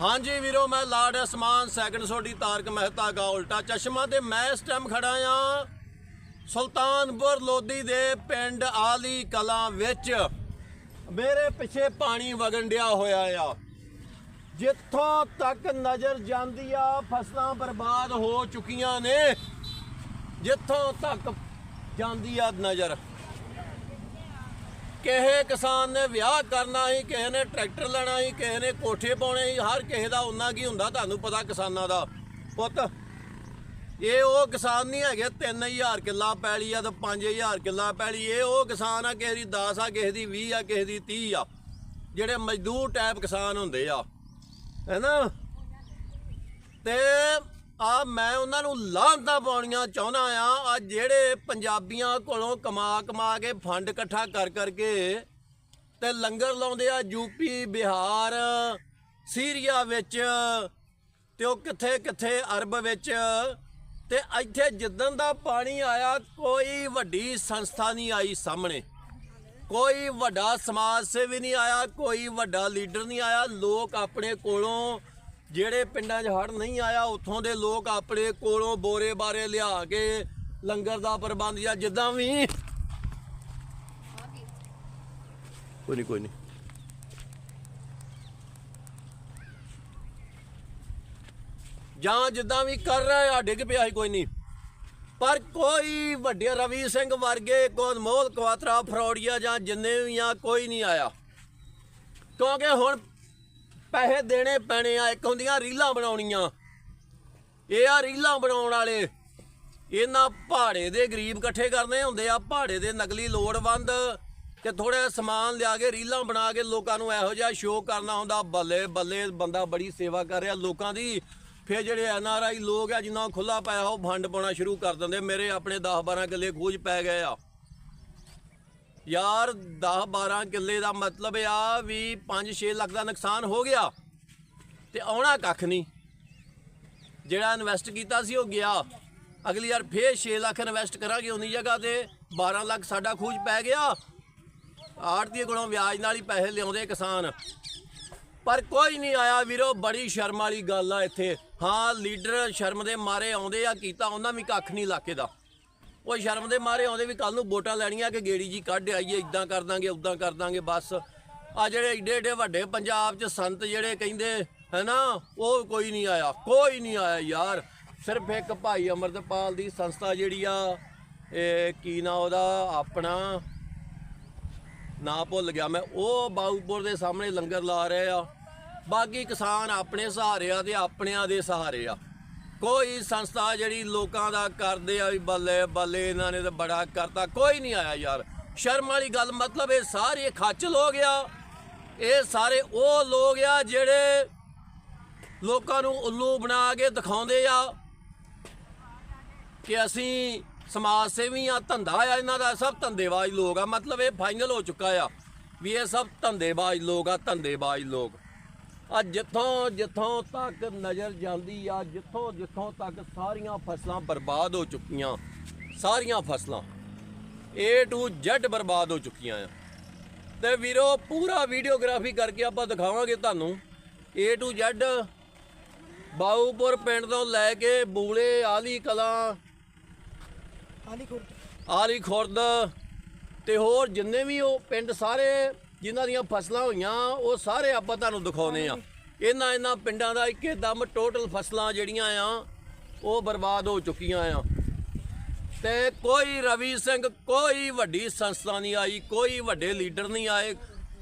ਹਾਂਜੀ ਵੀਰੋ, ਮੈਂ ਲਾਰਡ ਅਸਮਾਨ ਸੈਕੰਡ ਸੋਡੀ ਤਾਰਕ ਮਹਿਤਾ ਗਾ ਉਲਟਾ ਚਸ਼ਮਾ ਤੇ ਮੈਂ ਇਸ ਟਾਈਮ ਖੜਾ ਆ ਸੁਲਤਾਨਪੁਰ ਲੋਧੀ ਦੇ ਪਿੰਡ ਆਲੀ ਕਲਾਂ ਵਿੱਚ। ਮੇਰੇ ਪਿੱਛੇ ਪਾਣੀ ਵਗਣ ਡਿਆ ਹੋਇਆ ਆ। ਜਿੱਥੋਂ ਤੱਕ ਨਜ਼ਰ ਜਾਂਦੀ ਆ, ਫਸਲਾਂ ਬਰਬਾਦ ਹੋ ਚੁੱਕੀਆਂ ਨੇ। ਜਿੱਥੋਂ ਤੱਕ ਜਾਂਦੀ ਆ ਨਜ਼ਰ। ਕਿਸੇ ਕਿਸਾਨ ਨੇ ਵਿਆਹ ਕਰਨਾ ਸੀ ਕਿਸੇ ਨੇ ਟਰੈਕਟਰ ਲੈਣਾ ਸੀ ਕਿਸੇ ਨੇ ਕੋਠੇ ਪਾਉਣੇ ਸੀ, ਹਰ ਕਿਸੇ ਦਾ ਉਨਾ ਕੀ ਹੁੰਦਾ ਤੁਹਾਨੂੰ ਪਤਾ ਕਿਸਾਨਾਂ ਦਾ। ਪੁੱਤ, ਇਹ ਉਹ ਕਿਸਾਨ ਨਹੀਂ ਹੈਗੇ 3000 ਕਿੱਲਾ ਪੈਲੀ ਆ ਤੇ 5000 ਕਿੱਲਾ ਪੈਲੀ, ਇਹ ਉਹ ਕਿਸਾਨ ਆ, ਕਿਸੇ ਦੀ 10 ਆ, ਕਿਸੇ ਦੀ 20 ਆ, ਕਿਸੇ ਦੀ 30 ਆ, ਜਿਹੜੇ ਮਜ਼ਦੂਰ ਟਾਈਪ ਕਿਸਾਨ ਹੁੰਦੇ ਆ। ਹੈਨਾ? ਤੇ ਆ ਮੈਂ ਉਹਨਾਂ ਨੂੰ ਲਾਂਤਾਂ ਪਾਉਣੀਆਂ ਚਾਹੁੰਦਾ ਆ। ਆ ਜਿਹੜੇ ਪੰਜਾਬੀਆਂ ਕੋਲੋਂ ਕਮਾ ਕਮਾ ਕੇ ਫੰਡ ਇਕੱਠਾ ਕਰ ਕਰਕੇ ਤੇ ਲੰਗਰ ਲਾਉਂਦੇ ਆ ਯੂਪੀ ਬਿਹਾਰ, ਸੀਰੀਆ ਵਿੱਚ ਤੇ ਉਹ ਕਿੱਥੇ ਕਿੱਥੇ ਅਰਬ ਵਿੱਚ ਤੇ ਇੱਥੇ ਜਿੱਦਣ ਦਾ ਪਾਣੀ ਆਇਆ ਕੋਈ ਵੱਡੀ ਸੰਸਥਾ ਨਹੀਂ ਆਈ ਸਾਹਮਣੇ। ਕੋਈ ਵੱਡਾ ਸਮਾਜ ਸੇਵੀ ਨਹੀਂ ਆਇਆ, ਕੋਈ ਵੱਡਾ ਲੀਡਰ ਨਹੀਂ ਆਇਆ। ਲੋਕ ਆਪਣੇ ਕੋਲੋਂ ਜਿਹੜੇ ਪਿੰਡਾਂ 'ਚ ਹੜ ਨਹੀਂ ਆਇਆ, ਉੱਥੋਂ ਦੇ ਲੋਕ ਆਪਣੇ ਕੋਲੋਂ ਬੋਰੇ ਬਾਰੇ ਲਿਆ ਕੇ ਲੰਗਰ ਦਾ ਪ੍ਰਬੰਧ ਜਾਂ ਜਿੱਦਾਂ ਵੀ। ਕੋਈ ਨਹੀਂ ਕੋਈ ਨਹੀਂ। ਜਾਂ ਜਿੱਦਾਂ ਵੀ ਕਰ ਰਿਹਾ ਆ, ਡਿੱਗ ਪਿਆ ਸੀ, ਕੋਈ ਨਹੀਂ। ਪਰ ਕੋਈ ਵੱਡੇ ਰਵੀ ਸਿੰਘ ਵਰਗੇ ਕੋ ਅਨਮੋਲ ਕਵਾਤਰਾ, ਫਰੋੜੀਆ ਜਾਂ ਜਿੰਨੇ ਵੀ ਆ, ਕੋਈ ਨਹੀਂ ਆਇਆ। ਕਿਉਂਕਿ ਹੁਣ ਪੈਸੇ ਦੇਣੇ ਪੈਣੇ ਆ, ਇੱਕ ਹੁੰਦੀਆਂ ਰੀਲਾਂ ਬਣਾਉਣੀਆਂ। ਇਹ ਆ ਰੀਲਾਂ ਬਣਾਉਣ ਵਾਲੇ। ਇਹਨਾਂ ਪਹਾੜੇ ਦੇ ਗਰੀਬ ਇਕੱਠੇ ਕਰਨੇ ਹੁੰਦੇ ਆ, ਪਹਾੜੇ ਦੇ ਨਕਲੀ ਲੋੜਵੰਦ। ਤੇ ਥੋੜਾ ਸਮਾਨ ਲਿਆ ਕੇ, ਰੀਲਾਂ ਬਣਾ ਕੇ ਲੋਕਾਂ ਨੂੰ ਇਹੋ ਜਿਹਾ ਸ਼ੋਅ ਕਰਨਾ ਹੁੰਦਾ। ਬੱਲੇ ਬੱਲੇ ਬੰਦਾ ਬੜੀ ਸੇਵਾ ਕਰ ਰਿਹਾ ਲੋਕਾਂ ਦੀ। ਫਿਰ ਜਿਹੜੇ ਐਨ ਆਰ ਆਈ ਲੋਕ ਆ, ਜਿਨ੍ਹਾਂ ਖੁੱਲਾ ਪਾਇਆ ਉਹ ਫੰਡ ਪਾਉਣਾ ਸ਼ੁਰੂ ਕਰ ਦਿੰਦੇ। ਮੇਰੇ ਆਪਣੇ 10 12 ਕਿੱਲੇ ਖੋਜ ਪੈ ਗਏ ਆ। ਯਾਰ 10 12 ਕਿੱਲੇ ਦਾ ਮਤਲਬ ਆ ਵੀ 5 6 ਲੱਖ ਦਾ ਨੁਕਸਾਨ ਹੋ ਗਿਆ ਤੇ ਆਉਣਾ ਕੱਖ ਨਹੀਂ। ਜਿਹੜਾ ਇਨਵੈਸਟ ਕੀਤਾ ਸੀ ਉਹ ਗਿਆ। ਅਗਲੀ ਵਾਰ ਫੇਰ 6 ਲੱਖ ਇਨਵੈਸਟ ਕਰਾਂਗੇ ਉਨੀ ਜਗ੍ਹਾ ਤੇ 12 ਲੱਖ ਸਾਡਾ ਖੂਜ ਪੈ ਗਿਆ। ਆੜਤੀ ਕੋਲੋਂ ਵਿਆਜ ਨਾਲ ਹੀ ਪੈਸੇ ਲਿਆਉਂਦੇ ਕਿਸਾਨ। ਪਰ ਕੋਈ ਨਹੀਂ ਆਇਆ ਵੀਰੋ, ਬੜੀ ਸ਼ਰਮ ਵਾਲੀ ਗੱਲ ਆ ਇੱਥੇ। ਹਾਂ, ਲੀਡਰ ਸ਼ਰਮ ਦੇ ਮਾਰੇ ਆਉਂਦੇ ਆ, ਕੀਤਾ ਉਹਨਾਂ ਵੀ ਕੱਖ ਨਹੀਂ ਇਲਾਕੇ ਦਾ। ਉਹ ਸ਼ਰਮ ਦੇ ਮਾਰੇ ਆਉਂਦੇ ਵੀ ਕੱਲ ਨੂੰ ਵੋਟਾਂ ਲੈਣੀਆਂ ਕਿ ਗੇੜੀ ਜੀ ਕੱਢ ਆਈਏ ਇਦਾਂ ਕਰ ਦਾਂਗੇ ਉਦਾਂ ਕਰ ਦਾਂਗੇ, ਬਸ। ਆ ਜਿਹੜੇ ਏਡੇ ਏਡੇ ਵੱਡੇ ਪੰਜਾਬ 'ਚ ਸੰਤ ਜਿਹੜੇ ਕਹਿੰਦੇ, ਹੈਨਾ, ਉਹ ਕੋਈ ਨਹੀਂ ਆਇਆ, ਕੋਈ ਨਹੀਂ ਆਇਆ ਯਾਰ। ਸਿਰਫ ਇੱਕ ਭਾਈ ਅਮਰਤਪਾਲ ਦੀ ਸੰਸਥਾ ਜਿਹੜੀ ਆ, ਇਹ ਕੀ ਨਾ ਉਹਦਾ, ਆਪਣਾ, ਨਾ ਭੁੱਲ ਗਿਆ ਮੈਂ, ਉਹ ਬਾਉਪੁਰ ਦੇ ਸਾਹਮਣੇ ਲੰਗਰ ਲਾ ਰਹੇ ਆ। ਬਾਕੀ ਕਿਸਾਨ ਆਪਣੇ ਸਹਾਰੇ ਆ ਤੇ ਆਪਣਿਆਂ ਦੇ ਸਹਾਰੇ ਆ। ਕੋਈ ਸੰਸਥਾ ਜਿਹੜੀ ਲੋਕਾਂ ਦਾ ਕਰਦੇ ਆ ਵੀ ਬੱਲੇ ਬੱਲੇ ਇਹਨਾਂ ਨੇ ਤਾਂ ਬੜਾ ਕਰਤਾ, ਕੋਈ ਨਹੀਂ ਆਇਆ ਯਾਰ। ਸ਼ਰਮ ਵਾਲੀ ਗੱਲ, ਮਤਲਬ ਇਹ ਸਾਰੇ ਖੱਚਲ ਹੋ ਗਿਆ ਇਹ ਸਾਰੇ ਉਹ ਲੋਕ ਆ ਜਿਹੜੇ ਲੋਕਾਂ ਨੂੰ ਉੱਲੂ ਬਣਾ ਕੇ ਦਿਖਾਉਂਦੇ ਆ ਕਿ ਅਸੀਂ ਸਮਾਜ ਸੇਵੀ ਆ, ਧੰਦਾ ਆ ਇਹਨਾਂ ਦਾ, ਸਭ ਧੰਦੇਬਾਜ਼ ਲੋਕ ਆ। ਮਤਲਬ ਇਹ ਫਾਈਨਲ ਹੋ ਚੁੱਕਾ ਆ ਵੀ ਇਹ ਸਭ ਧੰਦੇਬਾਜ਼ ਲੋਕ ਆ, ਧੰਦੇਬਾਜ਼ ਲੋਕ। ਆ ਜਿੱਥੋਂ ਜਿੱਥੋਂ ਤੱਕ ਨਜ਼ਰ ਜਾਂਦੀ ਆ ਜਿੱਥੋਂ ਜਿੱਥੋਂ ਤੱਕ ਸਾਰੀਆਂ ਫਸਲਾਂ ਬਰਬਾਦ ਹੋ ਚੁੱਕੀਆਂ ਸਾਰੀਆਂ ਫਸਲਾਂ A to Z ਬਰਬਾਦ ਹੋ ਚੁੱਕੀਆਂ ਆ। ਤੇ ਵੀਰੋ ਪੂਰਾ ਵੀਡੀਓਗ੍ਰਾਫੀ ਕਰਕੇ ਆਪਾਂ ਦਿਖਾਵਾਂਗੇ ਤੁਹਾਨੂੰ A to Z ਬਾਊਪੁਰ ਪਿੰਡ ਤੋਂ ਲੈ ਕੇ ਬੂਲੇ ਆਲੀ ਕਲਾਂ ਆਲੀ ਖੁਰਦ। ਤੇ ਹੋਰ ਜਿੰਨੇ ਵੀ ਉਹ ਪਿੰਡ ਸਾਰੇ ਜਿਨ੍ਹਾਂ ਦੀਆਂ ਫਸਲਾਂ ਹੋਈਆਂ, ਉਹ ਸਾਰੇ ਆਪਾਂ ਤੁਹਾਨੂੰ ਦਿਖਾਉਨੇ ਆ ਇਹਨਾਂ ਇਹਨਾਂ ਪਿੰਡਾਂ ਦਾ ਇੱਕੇ ਦਮ ਟੋਟਲ ਫਸਲਾਂ ਜਿਹੜੀਆਂ ਆ, ਉਹ ਬਰਬਾਦ ਹੋ ਚੁੱਕੀਆਂ ਆ। ਤੇ ਕੋਈ ਰਵੀ ਸਿੰਘ, ਕੋਈ ਵੱਡੀ ਸੰਸਥਾ ਨਹੀਂ ਆਈ, ਕੋਈ ਵੱਡੇ ਲੀਡਰ ਨਹੀਂ ਆਏ।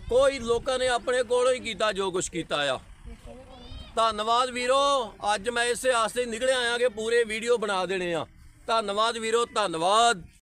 ਕੋਈ ਲੋਕਾਂ ਨੇ ਆਪਣੇ ਕੋਲੋਂ ਹੀ ਕੀਤਾ ਜੋ ਕੁਝ ਕੀਤਾ ਆ। ਧੰਨਵਾਦ ਵੀਰੋ, ਅੱਜ ਮੈਂ ਇਸੇ ਆਸਤੇ ਨਿਕਲਿਆ ਆਇਆ ਕਿ ਪੂਰੇ ਵੀਡੀਓ ਬਣਾ ਦੇਣੇ ਆ। ਧੰਨਵਾਦ ਵੀਰੋ, ਧੰਨਵਾਦ।